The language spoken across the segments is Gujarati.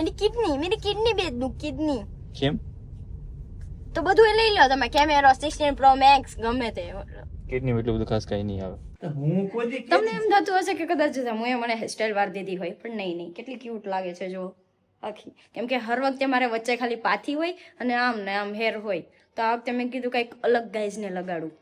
મેરી કિડની મેરી કિડની બેચ દઉં કિડની કેમ તો બધું એ લઈ લો તમે કેમેરો 16 પ્રો મેક્સ ગમે તે કિડની એટલું બધું ખાસ કઈ નહીં આવે હું કોઈ તમને એમ થતું હશે કે કદાચ હું મને હેરસ્ટાઈલ વાર દીધી હોય પણ નહીં નહીં કેટલી ક્યુટ લાગે છે જો? આખી. કેમ કે હર વખતે મારે વચ્ચે ખાલી પાથી હોય અને આમ ને આમ હેર હોય. તો આ વખતે મેં કીધું કંઈક અલગ ગાઈઝને લગાડું.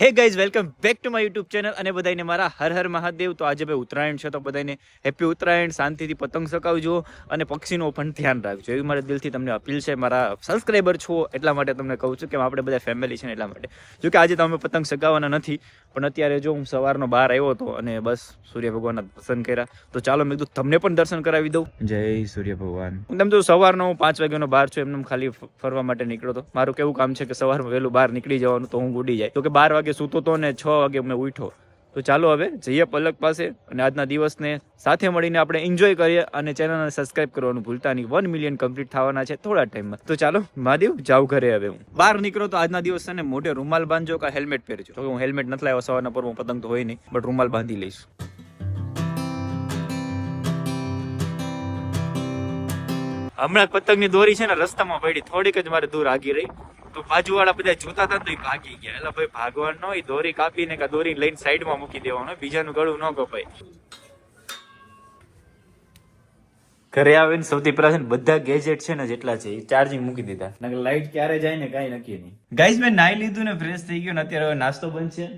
Hey guys welcome back to my YouTube channel અને બધાને મારા હર હર મહાદેવ. તો આજે ભાઈ ઉત્તરાયણ છે તો બધાને હેપી ઉત્તરાયણ શાંતિથી પતંગ સકાવજો અને પક્ષીનું પણ ધ્યાન રાખજો. એવી મારા દિલથી તમને અપીલ છે મારા સબસ્ક્રાઈબર છો એટલા માટે તમને કહું છું કે આપણે બધા ફેમિલી છે ને એટલા માટે. જો કે આજે તમે પતંગ સકાવવાના નથી પણ અત્યારે જો હું સવારનો બહાર આવ્યો હતો અને બસ સૂર્ય ભગવાનના દર્શન કર્યા તો ચાલો મેં કીધું તમને પણ દર્શન કરાવી દઉં. જય સૂર્ય ભગવાન. હું તેમ તો સવારનો હું પાંચ વાગ્યાનો બહાર છું એમને ખાલી ફરવા માટે નીકળ્યો હતો. મારું કેવું કામ છે કે સવારમાં વહેલું બહાર નીકળી જવાનું તો હું ઉડી જાય. તો કે બાર વાગે સૂતો તો ને છ વાગે મેં ઉઠ્યો. તો ચાલો હવે જઈએ પલક પાસે અને આજના દિવસને સાથે મળીને આપણે એન્જોય કરીએ અને ચેનલને સબસ્ક્રાઇબ કરવાનું ભૂલતા નહીં. વન મિલિયન કમ્પ્લીટ થવાના છે થોડા ટાઈમમાં તો ચાલો, મહાદેવ જાવ ઘરે હવે હું. બહાર નીકળો તો આજના દિવસ છે ને મોઢે રૂમાલ બાંધજો કે હેલ્મેટ પહેરજો. તો હું હેલ્મેટ નથી લાવ્યો, સવારના પર પતંગ તો હોય નહીં બટ રૂમાલ બાંધી લઈશ. હમણાં પતંગની દોરી છે ને રસ્તામાં પડી. થોડીક જ મારે દૂર આગી રહી. તો બાજુવાળા બધા જોતા હતા તો એ ભાગી ગયા. એટલે ભાઈ ભાગવાનો ન હોય દોરી કાપીને કે દોરી લઈને સાઈડમાં મૂકી દેવાનું. બીજાનું ગળું ન કપાય. ઘરે આવે ને સૌથી પહેલા છે ને બધા ગેજેટ છે ને જેટલા છે એ ચાર્જિંગ મૂકી દીધા. નકર લાઈટ ક્યારે જાય ને કાંઈ નક્કી નહીં. ગાઈઝ મેં નાઈ લીધું ને ફ્રેશ થઈ ગયો ને અત્યારે હવે નાસ્તો બનશે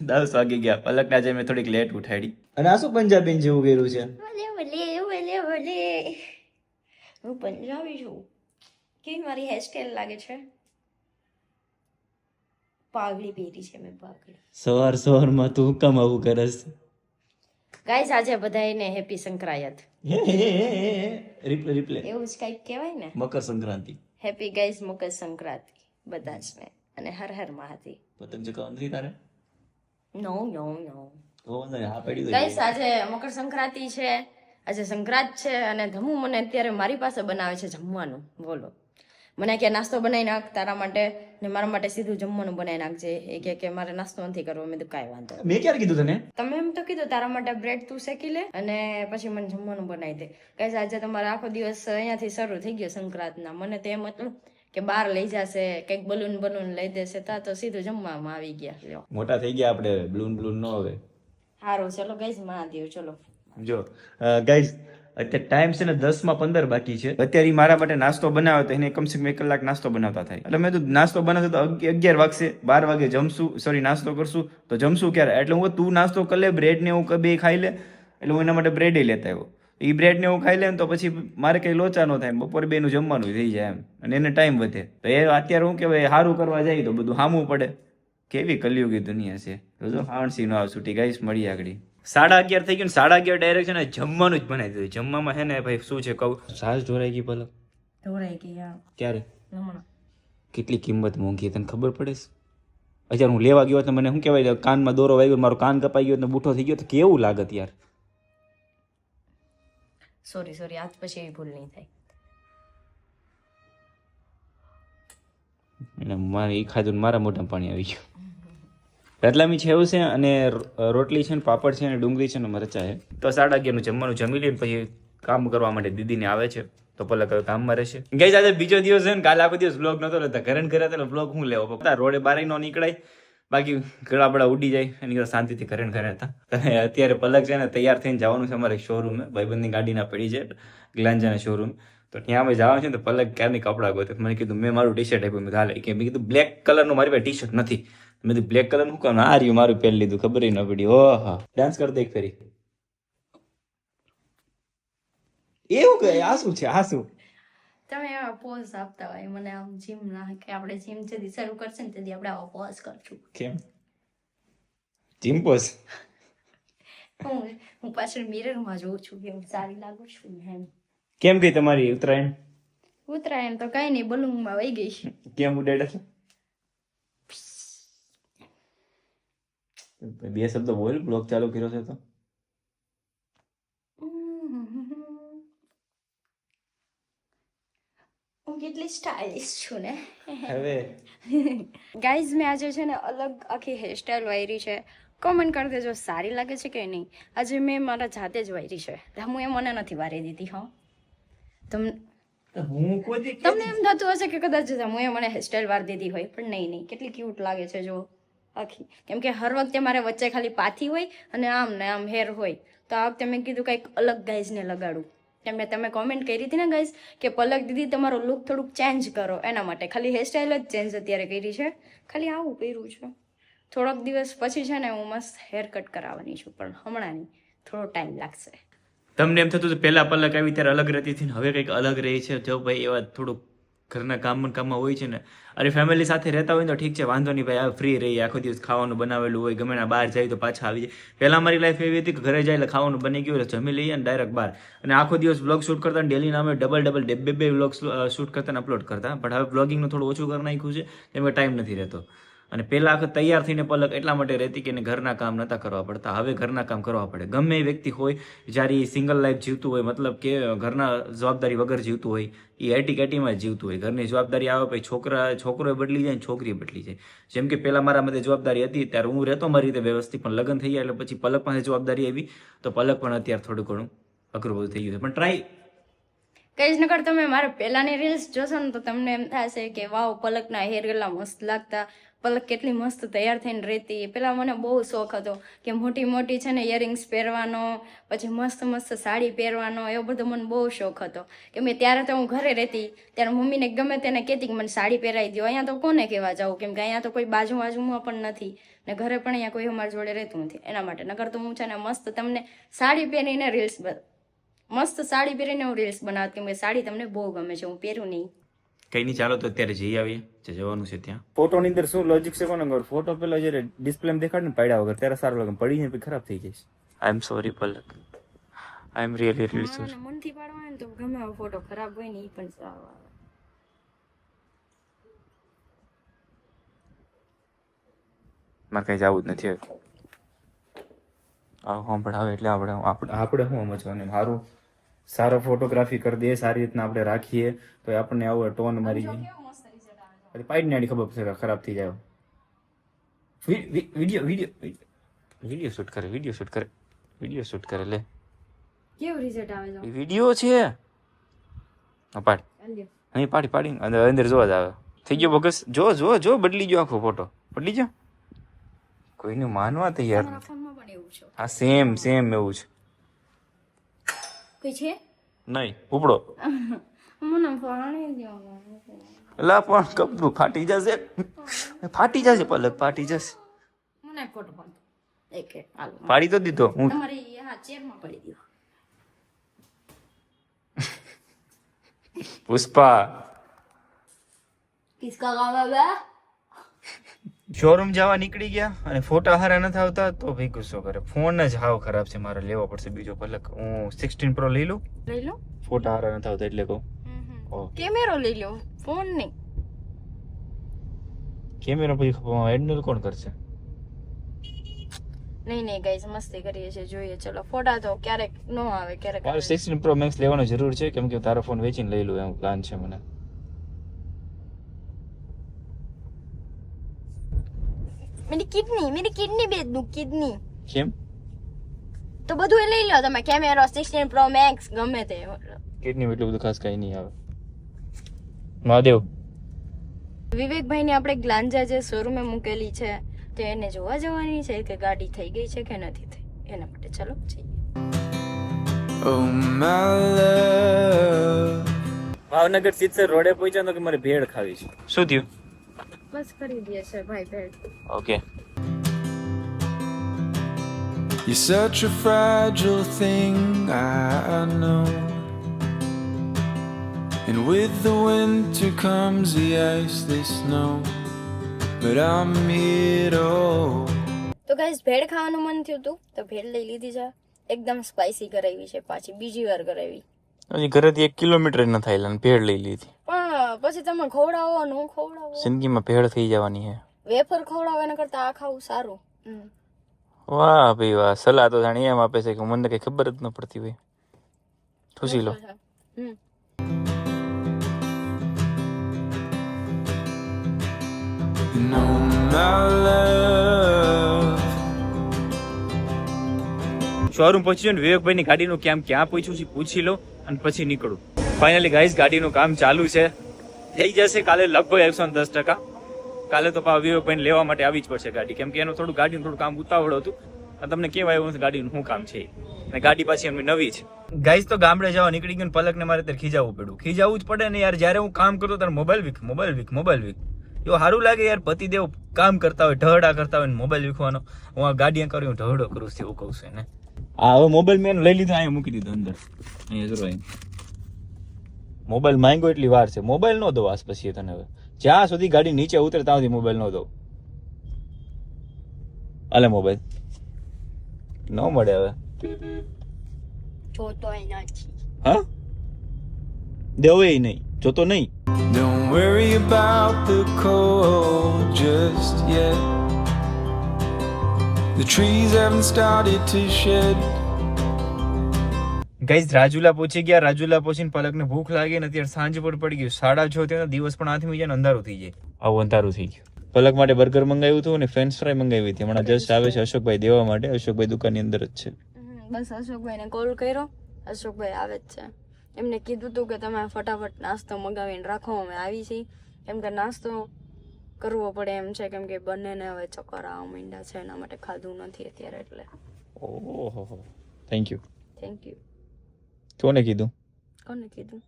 દસ વાગી ગયા. પલક આજે મેં થોડીક લેટ ઉઠાડી. અને આ શું પંજાબી જેવું કર્યું છે? હું પંજાબી છું. કેવી મારી હેરસ્ટાઈલ લાગે છે? પાઘડી પહેરી છે મેં પાઘડી સવાર સવારમાં તું કામ આવું કરસ? ગાઈઝ આજે બધાને હેપી સંક્રાયત રિપ્લે રિપ્લે એવું જ કંઈક કહેવાય ને? Makar Sankranti. Happy guys Makar Sankranti. બધા જ ને. અને હર હર મહાદેવ. પતંગ ચગાવવા નથી તારે? નો નો નો ગાઈસ આજે મકર સંક્રાંતિ છે. આજે સંક્રાંત છે અને ધમુ મને અત્યારે મારી પાસે બનાવે છે જમવાનું. બોલો. મને કે નાસ્તો બનાવી નાખ તારા માટે ને મારા માટે સીધું જમવાનું બનાવી નાખજે એ કે કે મારે નાસ્તો નથી કરવો. મેં તો કાંઈ વાંધો મેં ક્યારે કીધું તને? તમે એમ તો કીધું તારા માટે બ્રેડ તું શેકી લે અને પછી મને જમવાનું બનાવી દે. ગાઈસ આજે તમારો આખો દિવસ અહીંયાથી શરૂ થઈ ગયો સંક્રાંતના. મને તો એમ હતું કે બહાર લઈ જશે કંઈક બલૂન બલૂન લઈ દેશે તા તો સીધું જમવામાં આવી ગયા. મોટા થઈ ગયા આપણે બલૂન બલૂન ન હવે. સારું ચલો ગાઈસ મહાદેવ ચલો. જો ગાઈઝ અત્યારે ટાઈમ છે ને દસમાં પંદર બાકી છે. અત્યારે મારા માટે નાસ્તો બનાવે તો એને કમસે કમ એક કલાક નાસ્તો બનાવતા થાય. એટલે મેં તો નાસ્તો બનાવતો તો અગિ- અગિયાર વાગશે, બાર વાગે જમશું સોરી નાસ્તો કરશું, તો જમશું ક્યારે? એટલે હું તું નાસ્તો કરી લે બ્રેડ ને એવું બે ખાઈ લે. એટલે હું એના માટે બ્રેડ લેતા આવ્યો. એ બ્રેડ ને હું ખાઈ લે તો પછી મારે કઈ લોચા ન થાય બપોરે બેનું જમવાનું થઈ જાય એમ. અને એને ટાઈમ વધે. તો એ અત્યારે હું કહેવાય સારું કરવા જાય તો બધું હામવું પડે. કેવી કલિયુગી દુનિયા છે. જો હાણસી નો આવ છૂટી ગાઈશ મળી આગળ. સાડા અગિયાર થઈ ગયું સાડા અગિયાર ડાયરેક્ટ છે ને જમવાનું જ બનાવી દીધું. જમવામાં છે ને ભાઈ શું છે કહું? સાસ ઢોરાઈ ગઈ ભલે. ઢોરાઈ ગઈ ક્યારે? કેટલી કિંમત મોંઘી તને ખબર પડે છે? અત્યારે હું લેવા ગયો તો મને શું કહેવાય કાનમાં દોરો વાગ્યો મારો કાન કપાઈ ગયો ને બૂઠો થઈ ગયો તો કેવું લાગત યાર? સોરી સોરી આજ પછી એવી ભૂલ નહીં થાય. અને મારે એ ખાધું મારા મોઢામાં પાણી આવી ગયું. રતલામી છે એવું છે અને રોટલી છે ને પાપડ છે અને ડુંગળી છે ને મરચા છે. તો સાડા અગિયારનું જમવાનું જમી લઈને પછી કામ કરવા માટે દીદીને આવે છે. તો પલક હવે કામમાં રહેશે. ગઈ આજે બીજો દિવસ છે ને કાલે આખો દિવસ બ્લોગ નતો લેતા. ઘરે ઘરે હતા બ્લોગ હું લેવો? પપ્પા, રોડે બારે નો નીકળાય. બાકી ગળા બળા ઉડી જાય એની કરતા શાંતિથી ઘરે ઘરે હતા અને અત્યારે પલક છે ને તૈયાર થઈને જવાનું છે અમારે શોરૂમે ભાઈબંધની ગાડીના પડી છે, ગ્લાંજાના શોરૂમ તો ત્યાં અમે જવાનું છે ને તો પલક ક્યારની કપડાં ગોતે? મને કીધું, મેં મારું ટી શર્ટ આપ્યું. મેં હાલે. કે, મેં કીધું બ્લેક કલરનું મારી પાસે ટી શર્ટ નથી. મેં તું બ્લેક કલરનું કામ? આ રહ્યું મારું પહેરી લીધું ખબર ન પડી. ઓહા. ડાન્સ કર દે ફેરી. એવું કહે આ શું છે? આ શું? તમે એવા પોઝ આપતા હોય મને આમ જીમ ના કે આપણે જીમ જેથી શરૂ કરશે ને તેથી આપણે આવો પોઝ કરશું. કેમ? પોઝ હું હું પાછળ મિરરમાં જોઉં છું કે હું સારી લાગુ છું એમ. કેમ ગઈ તમારી ઉત્તરાયણ? ઉત્તરાયણ તો કઈ નહીં બલૂનમાં વહી ગઈ કેમ ઉડાડે બે શબ્દ બોલ બ્લોગ ચાલુ કર્યો છે તો કેટલી સ્ટાઇલિશ છું ને હવે ગાઈઝ મેં આજે છે ને અલગ આખી હેરસ્ટાઈલ વાયરી છે કોમેન્ટ કરી દેજો સારી લાગે છે કે નહીં આજે મેં મારા જાતે જ વાયરી છે હું એ મને નથી વારી દીધી હો તમને તમને એમ થતું હશે કે કદાચ હું એ મને હેરસ્ટાઈલ વાર દીધી હોય પણ નહીં નહીં કેટલી ક્યુટ લાગે છે જો આખી. કેમ કે હર વખતે મારે વચ્ચે ખાલી પાથી હોય અને આમ ને આમ હેર હોય. તો આ વખતે મેં કીધું કંઈક અલગ ગાઈઝને લગાડું. કે તમે કોમેન્ટ કરી હતી ને ગાઈઝ કે પલક દીદી તમારો લુક થોડુંક ચેન્જ કરો. એના માટે ખાલી હેરસ્ટાઈલ જ ચેન્જ અત્યારે કરી છે. ખાલી આવું પહેર્યું છે. થોડોક દિવસ પછી છે ને હું મસ્ત હેર કટ કરાવવાની છું, પણ હમણાં નહીં. થોડો ટાઈમ લાગશે. તમને એમ થતું પહેલા પલક આવી, ત્યારે અલગ રહેતી હતી ને હવે કંઈક અલગ રહી છે. જો ભાઈ, એવા થોડુંક ઘરના કામ કામમાં હોય છે ને. અરે ફેમિલી સાથે રહેતા હોય તો ઠીક છે, વાંધો નહીં ભાઈ, આ ફ્રી રહીએ, આખો દિવસ ખાવાનું બનાવેલું હોય, ગમે બહાર જાય તો પાછા આવી જાય. પહેલાં મારી લાઈફ એવી હતી કે ઘરે જાય એટલે ખાવાનું બની ગયું, એટલે જમી લઈએ અને ડાયરેક્ટ બહાર. અને આખો દિવસ બ્લોગ શૂટ કરતા ડેલી નામે ડબલ ડબલ બે બે બ્લોગ શૂટ કરતા અપલોડ કરતા. પણ હવે બ્લોગિંગનું થોડું ઓછું કરી નાખ્યું છે, કેમ કે ટાઈમ નથી રહેતો. અને પહેલા તૈયાર થઈને પલક એટલા માટે રહેતી કે એને ઘરના કામ નહોતા કરવા પડતા. હવે ઘરના કામ કરવા પડે. ગમે એ વ્યક્તિ હોય, જ્યારે એ સિંગલ લાઈફ જીવતું હોય, મતલબ કે ઘરના જવાબદારી વગર જીવતું હોય, એ એટી કેટીમાં જીવતું હોય. ઘરની જવાબદારી આવે પછી છોકરા છોકરો બદલી જાય ને છોકરી બદલી જાય. જેમ કે પહેલાં મારા મતે જવાબદારી હતી, ત્યારે હું રહેતો મારી રીતે વ્યવસ્થિત, પણ લગ્ન થઈ ગયા એટલે પછી પલક પાસે જવાબદારી આવી, તો પલક પણ અત્યારે થોડું ઘણું અઘરું બધું થઈ ગયું છે. પણ ટ્રાય કઈ જ નકર તમે મારા પહેલાની રીલ્સ જોશો ને તો તમને એમ થશે કે, વાવ, પલકના હેર કેટલા મસ્ત લાગતા. પલક કેટલી મસ્ત તૈયાર થઈને રહેતી. પેલા મને બહુ શોખ હતો કે મોટી મોટી છે ને ઇયરિંગ્સ પહેરવાનો, પછી મસ્ત મસ્ત સાડી પહેરવાનો, એવો બધો મને બહુ શોખ હતો. કે મેં ત્યારે તો હું ઘરે રહેતી, ત્યારે મમ્મીને ગમે તેને કહેતી કે મને સાડી પહેરાવી દો અહીંયા તો કોને કહેવા જાઉં? કેમ કે અહીંયા તો કોઈ બાજુ બાજુમાં પણ નથી. ને ઘરે પણ અહીંયા કોઈ અમારી જોડે રહેતું નથી. એના માટે. નગર તો હું છે ને મસ્ત તમને સાડી પહેરીને રીલ્સ મસ્ત સાડી પહેરીને હું રીલ્સ બનાવતી. કેમ કે સાડી તમને બહુ ગમે છે. હું પહેરું નહીં. કઈ નહીં ચાલો તો અત્યારે જઈ આવીએ. જે જવાનું છે ત્યાં. ફોટોની અંદર શું લોજિક છે કોને ખબર ફોટો પેલો જ્યારે ડિસ્પ્લે દેખાડ ને પડ્યા વગર ત્યારે સારું લાગે. પડી જાય ખરાબ થઈ જાય I am sorry Palak. I am really really sorry મનથી પાડવા તો ગમે એવો ફોટો ખરાબ હોય ને એ પણ સારો આવે. મારે કઈ જવું જ નથી હવે. પણ સંભળાવે એટલે આપણે આપણે આપણે શું સમજવાનું? સારું સારો ફોટોગ્રાફી કરી દે સારી રીતના આપણે રાખીએ તો આપણને આવો ટોન મારી જાય. પાડી નાડી ખબર પડશે ખરાબ થઈ જાય. વીડિયો વીડિયો વીડિયો શૂટ કરે વીડિયો શૂટ કરે વીડિયો શૂટ કરે લે. કેવું રિઝલ્ટ આવે છે? વીડિયો છે. પાડ. અહીં પાડી પાડી અંદર અંદર જોવા જ આવે. થઈ ગયો બગસ. જો જો જો બદલી ગયો આખો ફોટો બદલી ગયો? કોઈનું માનવા તૈયાર હા સેમ સેમ એવું છે. કોઈ છે? નહીં ઉપડો. મને ફાણી દો એલા પણ કપડું ફાટી જશે. ફાટી જશે પલક ફાટી જશે. મને કોટ પાડો એક એક હાલો. પાડી તો દીધો હું. તમારી હા ચેરમાં પડી દો પુષ્પા. કિસકા ગાવા આવે શોરૂમ જવા નીકળી ગયા અને ફોટા હારા નથી આવતા તો ભાઈ ગુસ્સો કરે ફોન જ હાવ ખરાબ છે મારે લેવો પડશે બીજો પલક. હું સિક્સટીન પ્રો લઈ લઉં. લઈ લો. ફોટા હારા નથી આવતા એટલે કહું. કેમેરો લઈ લો ફોન નહીં. કેમેરા પછી હેન્ડલ કોણ કરશે? નહીં નહીં ગાઈઝ મસ્તી કરીએ છીએ જોઈએ. ચલો ફોટા તો ક્યારેક નો આવે ક્યારેક મારે સિક્સટીન પ્રો મેક્સ લેવાનો જરૂર છે કેમ કે તારો ફોન વેચીને લઈ લઉં એમ પ્લાન છે મને. મેરી કિડની મેરી કિડની બેચ દઉં કિડની કેમ તો બધું એ લઈ લો તમે કેમેરો સિક્સટીન પ્રો મેક્સ ગમે તે કિડની એટલું બધું ખાસ કઈ નહીં આવે મહાદેવ વિવેકભાઈ ને આપણે ગ્લાંજા જે શોરૂમે મૂકેલી છે તો એને જોવા જવાની છે કે ગાડી થઈ ગઈ છે કે નથી થઈ. એના માટે ચલો જઈએ. Oh my love. ભાવનગર સિત્સર રોડે પહોંચ્યા તો કે મારે ભેળ ખાવી છે. શું થયું? બસ કરી દે છે ભાઈ bhel okay You're such a fragile thing, I know. And with the winter comes the ice, the snow. But I'm here to hold. તો ગાઈસ ભેળ ખાવાનું મન થયું હતું તો ભેળ લઈ લીધી છે એકદમ સ્પાઇસી કરાવી છે પાછી બીજી વાર કરાવી હજી ઘરેથી એક કિલોમીટર ન થાય એટલે ભેળ લઈ લીધી. પણ પછી તમે ખવડાવો ન ખવડાવો? જિંદગીમાં ભેળ થઈ જવાની હે. વેફર ખવડાવો એના કરતા આ ખાવું સારું. વાહ ભાઈ વાહ સલાહ તો જાણી એમ આપે છે કે મને કઈ ખબર જ ન પડતી હોય ખુશી લો. Hmm. You my love showroom પહોંચી જાઉં ને વિવેકભાઈની ગાડીનું કેમ ક્યાં પૂછ્યું છે પૂછી લો અને પછી નીકળું. ફાઇનલી ગાઈસ ગાડીનું કામ ચાલુ છે. થઈ જશે કાલે લગભગ એકસો દસ ટકા. કાલે તો વિવેકભાઈને લેવા માટે આવી જ પડશે ગાડી. કેમ કે એનું થોડું ગાડીનું થોડું કામ ઉતાવળ હતું. અને તમને કેવા નથી ગાડીનું શું કામ છે. અને ગાડી પાછી એમની નવી છે. ગાઈસ તો ગામડે જવા નીકળી ગયું ને પલકને મારે ત્યારે ખીજાવવું પડ્યું. ખીજાવવું જ પડે ને યાર, જ્યારે હું કામ કરતો ત્યારે mobile week mobile week mobile week એવું સારું લાગે યાર, પતિદેવ કામ કરતા હોય, ઢહડા કરતા હોય ને મોબાઈલ વીખવાનો. હું આ ગાડી કર્યું ઢહડો કરું છું એવું કહું છું એને. આ હવે મોબાઈલ મેં લઈ લીધો અહીંયા મૂકી દીધો અંદર. અહીંયા જરો મોબાઈલ માંગ્યો એટલી વાર છે. મોબાઈલ નો દો આસ પછી તને હવે. જ્યાં સુધી ગાડી નીચે ઉતરે ત્યાં સુધી મોબાઈલ નો દો અલે મોબાઈલ ન મળે હવે. જોતો નથી. હા? દેવે નહીં. જોતો નહીં. Don't worry about the cold just yet. The trees haven't started to shed. Guys Rajula પહોંચી ગયા. રાજુલા પહોંચીને પલકને ભૂખ લાગી ને અત્યારે સાંજ પર પડી ગયું. સાડા છ થયો દિવસ પણ હાથમાં જાય ને અંધારું થઈ જાય. આવું અંધારું થઈ ગયું. પલક માટે બર્ગર મંગાવ્યું હતું અને ફ્રેન્ચ ફ્રાય મંગાવી હતી. હમણાં જસ્ટ આવે છે અશોકભાઈ દેવા માટે. અશોકભાઈ દુકાનની અંદર જ છે. બસ અશોકભાઈને કોલ કર્યો. અશોકભાઈ આવે જ છે. એમને કીધું હતું કે તમે ફટાફટ નાસ્તો મગાવીને રાખો અમે આવી છીએ. એમ કે નાસ્તો કરવો પડે એમ છે કેમ કે બંનેને હવે ચક્કર આવવા માંડ્યા છે એના માટે ખાધું નથી અત્યારે એટલે. ઓહો થેન્ક યુ થેન્ક યુ કોને કીધું? કોને કીધું?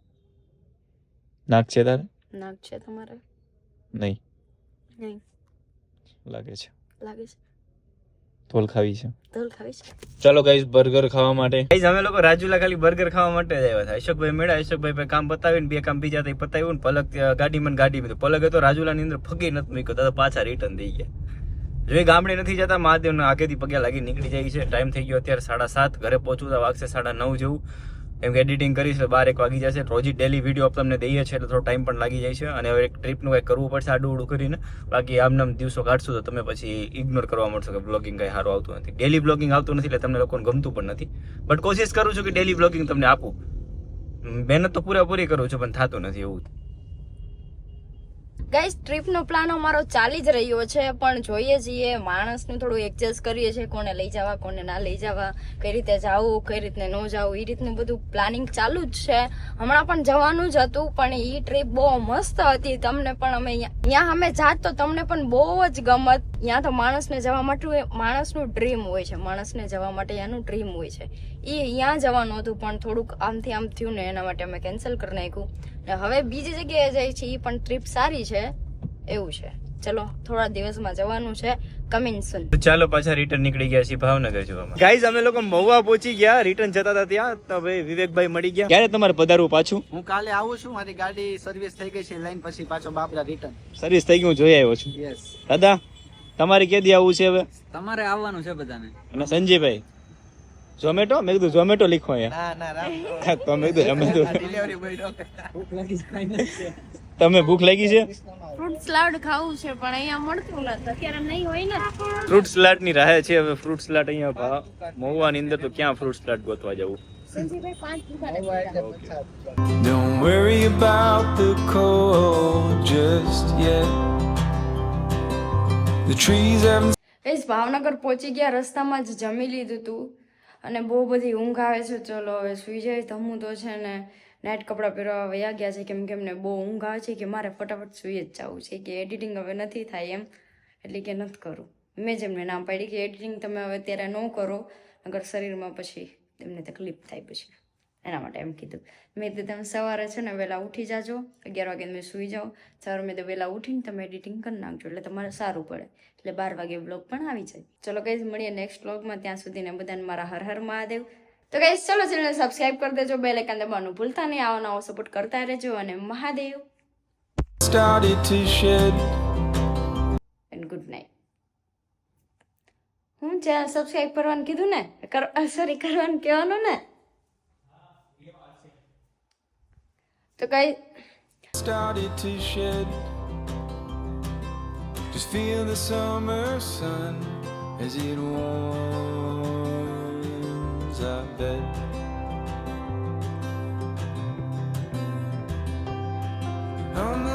નાક છે તારે? નાક છે તમારે? નહીં. નહીં. લાગે છે. લાગે છે. ધોલ ખાવી છે. ધોલ ખાવી છે. ચાલો ગાઈસ બર્ગર ખાવા માટે. ગાઈસ અમે લોકો રાજુલા ખાલી બર્ગર ખાવા માટે જ આવ્યા હતા. અશોકભાઈ મેળા અશોકભાઈ ભાઈ કામ પતાવીને બે કામ બીજા થઈ પતાવ્યું ને પલક ગાડી ગાડીમાં ગાડી ગાડી પલક તો રાજુલાની અંદર ફગી નથી મૂક્યો. તો પાછા રિટર્ન થઈ ગયા. જો એ ગામડે નથી જતા મહાદેવના આગેથી પગે લાગી નીકળી જાય છે. ટાઈમ થઈ ગયો અત્યારે સાડા સાત. ઘરે પહોંચવું તો વાગશે સાડા નવ જેવું. કેમ કે એડિટિંગ કરીશ તો બાર એક વાગી જશે. રોજ ડેલી વીડિયો તમને દઈએ છીએ એટલે થોડો ટાઈમ પણ લાગી જાય છે. અને હવે એક ટ્રીપનું કંઈક કરવું પડશે આડું ઉડું કરીને. બાકી આમ નામ દિવસો કાઢશું તો તમે પછી ઇગ્નોર કરવા મળશો કે બ્લોગિંગ કંઈ સારું આવતું નથી. ડેલી બ્લોગિંગ આવતું નથી એટલે તમને લોકોને ગમતું પણ નથી. બટ કોશિશ કરું છું કે ડેલી બ્લોગિંગ તમને આપું. મહેનત તો પૂરેપૂરી કરું છું, પણ થતું નથી એવું. ગાઈસ ટ્રીપનો પ્લાન અમારો ચાલી જ રહ્યો છે, પણ જોઈએ છીએ, માણસનું થોડું એડજસ્ટ કરીએ છીએ, કોને લઈ જવા, કોને ના લઈ જવા, કઈ રીતે જવું, કઈ રીતે ન જવું એ રીતનું બધું પ્લાનિંગ ચાલુ જ છે. હમણાં પણ જવાનું જ હતું, પણ એ ટ્રીપ બહુ મસ્ત હતી, તમને પણ અમે અહીંયા અમે જાત તો તમને પણ બહુ જ ગમત ત્યાં તો માણસને જવા માટે માણસનું ડ્રીમ હોય છે માણસને જવા માટે એનું ડ્રીમ હોય છે. એ ત્યાં જવાનું હતું પણ થોડુંક આમથી આમ થયું ને એના માટે અમે કેન્સલ કરી નાખ્યું. ને હવે બીજી જગ્યાએ જાય છે એ પણ ટ્રીપ સારી છે એવું છે. ચલો થોડા દિવસમાં જવાનું છે કમિંગ સુન ચાલો પાછા રિટર્ન નીકળી ગયા છીએ ભાવનગર જોવામાં. ગાઈઝ અમે લોકો મહુવા પહોંચી ગયા રિટર્ન જતા હતા ત્યાં તો ભાઈ વિવેકભાઈ મળી ગયા. ક્યારે તમારે પધારવું પાછું? હું કાલે આવું છું મારી ગાડી સર્વિસ થઈ ગઈ છે લઈને પછી પાછો બાપરા રિટર્ન સર્વિસ થઈ ગઈ હું જોઈ આવ્યો છું. યસ દાદા? તમારે ક્યાંથી આવવું છે હવે? તમારે આવવાનું છે બધાને. અને સંજયભાઈ ઝોમેટો? મેં કીધું ઝોમેટો લીખો અહીંયા. ના ના રામ. તો મેં કીધું અમે તો ડિલિવરી બોય તમે ભૂખ લાગી છે ફ્રૂટ સલાડ ખાવું છે પણ અહીંયા મળતું નથી. અત્યારે નહીં હોય ને. ફ્રૂટ સલાડની રાહે છે હવે. ફ્રૂટ સલાડ અહીંયા ભા- મહુવાની અંદર તો ક્યાં ફ્રૂટ સલાડ ગોતવા જવું? Don't worry about the cold just yet. ગઈસ Bhavnagar પહોંચી ગયા, રસ્તામાં જ જમી લીધું હતું અને બહુ બધી ઊંઘ આવે છે, ચલો હવે સુઈ જાય. ધમું તો છે ને નાઇટ કપડાં પહેરવા વયા ગયા છે, કેમ કે એમને બહુ ઊંઘ આવે છે કે મારે ફટાફટ સુઈ જ જવું છે કે એડિટિંગ હવે નથી થાય એમ. એટલે કે નથી કરું. મેં જ એમને નામ પાડી કે એડિટિંગ તમે હવે અત્યારે ન કરો નગર શરીરમાં પછી એમને તકલીફ થાય પછી. એના માટે એમ કીધું. મેં કીધું તમે સવારે છે ને વહેલા ઉઠી જાજો અગિયાર વાગે તમે સૂઈ જાઓ. સવારે મેં તો વહેલા ઉઠીને તમે એડિટિંગ કરી નાખજો એટલે તમારે સારું પડે. એટલે બાર વાગે બ્લોગ પણ આવી જાય. ચલો કઈ મળીએ નેક્સ્ટ બ્લોગમાં ત્યાં સુધીને બધાને મારા હર હર મહાદેવ. તો કઈ ચલો ચેનલ સબસ્ક્રાઇબ કરી દેજો બે લેકન દબાવવાનું ભૂલતા નહીં. આવો નવો સપોર્ટ કરતા રહેજો અને મહાદેવ. ગુડ નાઇટ હું ચેનલ સબસ્ક્રાઇબ કરવાનું કીધું ને સોરી કરવાનું કહેવાનું ને তো started to shed. Just feel the summer sun as it warms our bed. The